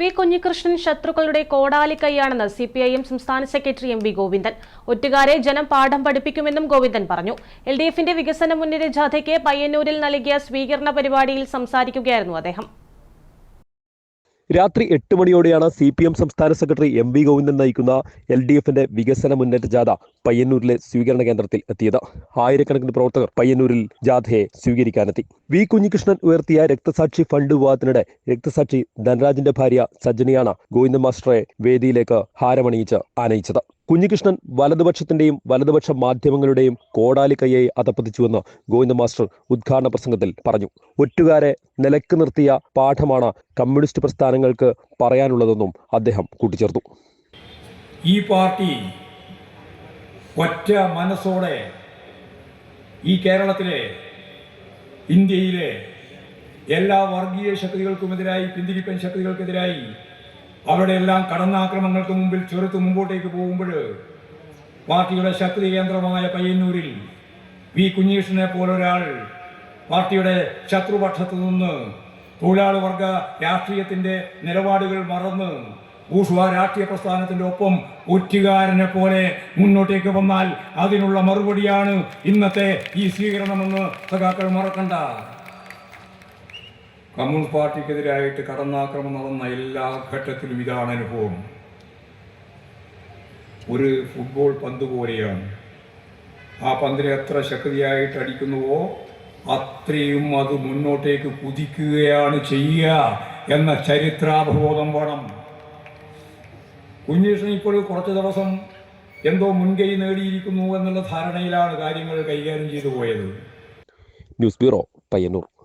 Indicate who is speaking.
Speaker 1: V Kunhikrishnan ശത്രുക്കളുടെ കോടാലിക്കൈയാണെന്ന് C P I M സംസ്ഥാന സെക്രട്ടറി എം വി ഗോവിന്ദൻ ഒറ്റുകാരെ ജനം പാഠം പഠിപ്പിക്കുമെന്നും ഗോവിന്ദൻ പറഞ്ഞു എൽ ഡി എഫിന്റെ വികസന മുന്നേറ്റ ജാഥയ്ക്ക് പയ്യന്നൂരിൽ നൽകിയ സ്വീകരണ പരിപാടിയിൽ സംസാരിക്കുകയായിരുന്നു അദ്ദേഹം
Speaker 2: രാത്രി എട്ട് മണിയോടെയാണ് സി പി എം സംസ്ഥാന സെക്രട്ടറി എം വി ഗോവിന്ദൻ നയിക്കുന്ന എൽ ഡി എഫിന്റെ വികസന മുന്നേറ്റ ജാഥ പയ്യന്നൂരിലെ സ്വീകരണ കേന്ദ്രത്തിൽ എത്തിയത് ആയിരക്കണക്കിന് പ്രവർത്തകർ പയ്യന്നൂരിൽ ജാഥയെ സ്വീകരിക്കാനെത്തി വി കുഞ്ഞികൃഷ്ണൻ ഉയർത്തിയ രക്തസാക്ഷി ഫണ്ട് വിവാദത്തിനിടെ രക്തസാക്ഷി ധനരാജിന്റെ ഭാര്യ സജ്ജനിയാണ് ഗോവിന്ദൻ മാസ്റ്ററെ വേദിയിലേക്ക് ഹാരമണിയിച്ച് ആനയിച്ചത് കുഞ്ഞികൃഷ്ണൻ വലതുപക്ഷത്തിന്റെയും വലതുപക്ഷ മാധ്യമങ്ങളുടെയും കോടാലിക്കയ്യെ അതപ്പതിച്ചുവെന്ന് ഗോവിന്ദ മാസ്റ്റർ ഉദ്ഘാടന പ്രസംഗത്തിൽ പറഞ്ഞു ഒറ്റുകാരെ നിലക്ക് നിർത്തിയ പാഠമാണ് കമ്മ്യൂണിസ്റ്റ് പ്രസ്ഥാനങ്ങൾക്ക് പറയാനുള്ളതെന്നും അദ്ദേഹം കൂട്ടിച്ചേർത്തു
Speaker 3: ഈ പാർട്ടി ഒറ്റ മനസ്സോടെ ഈ കേരളത്തിലെ ഇന്ത്യയിലെ എല്ലാ വർഗീയ ശക്തികൾക്കുമെതിരായി പിന്തിരിപ്പൻ ശക്തികൾക്കെതിരായി അവരുടെ എല്ലാം കടന്നാക്രമങ്ങൾക്ക് മുമ്പിൽ ചെറുത്ത് മുമ്പോട്ടേക്ക് പോകുമ്പോൾ പാർട്ടിയുടെ ശക്തി കേന്ദ്രമായ പയ്യന്നൂരിൽ വി കുഞ്ഞീഷിനെ പോലൊരാൾ പാർട്ടിയുടെ ശത്രുപക്ഷത്തു നിന്ന് തൊഴിലാളി വർഗ രാഷ്ട്രീയത്തിൻ്റെ നിലപാടുകൾ മറന്ന് ഭൂഷ്വ രാഷ്ട്രീയ പ്രസ്ഥാനത്തിൻ്റെ ഒപ്പം ഒറ്റുകാരനെ പോലെ മുന്നോട്ടേക്ക് വന്നാൽ അതിനുള്ള മറുപടിയാണ് ഇന്നത്തെ ഈ സ്വീകരണമെന്ന് സഖാക്കൾ മറക്കണ്ട കമ്മ്യൂണിസ്റ്റ് പാർട്ടിക്കെതിരായിട്ട് കടന്നാക്രമം നടന്ന എല്ലാ ഘട്ടത്തിലും ഇതാണ് അനുഭവം ഒരു ഫുട്ബോൾ പന്ത് പോലെയാണ് ആ പന്തിനെ എത്ര ശക്തിയായിട്ട് അടിക്കുന്നുവോ അത്രയും അത് മുന്നോട്ടേക്ക് കുതിക്കുകയാണ് ചെയ്യുക എന്ന ചരിത്രാബോധം വേണം കുഞ്ഞീഷൻ ഇപ്പോൾ കുറച്ച് ദിവസം എന്തോ മുൻകൈ നേടിയിരിക്കുന്നു എന്നുള്ള ധാരണയിലാണ് കാര്യങ്ങൾ കൈകാര്യം ചെയ്തു പോയത്
Speaker 2: ന്യൂസ് ബ്യൂറോ പയ്യന്നൂർ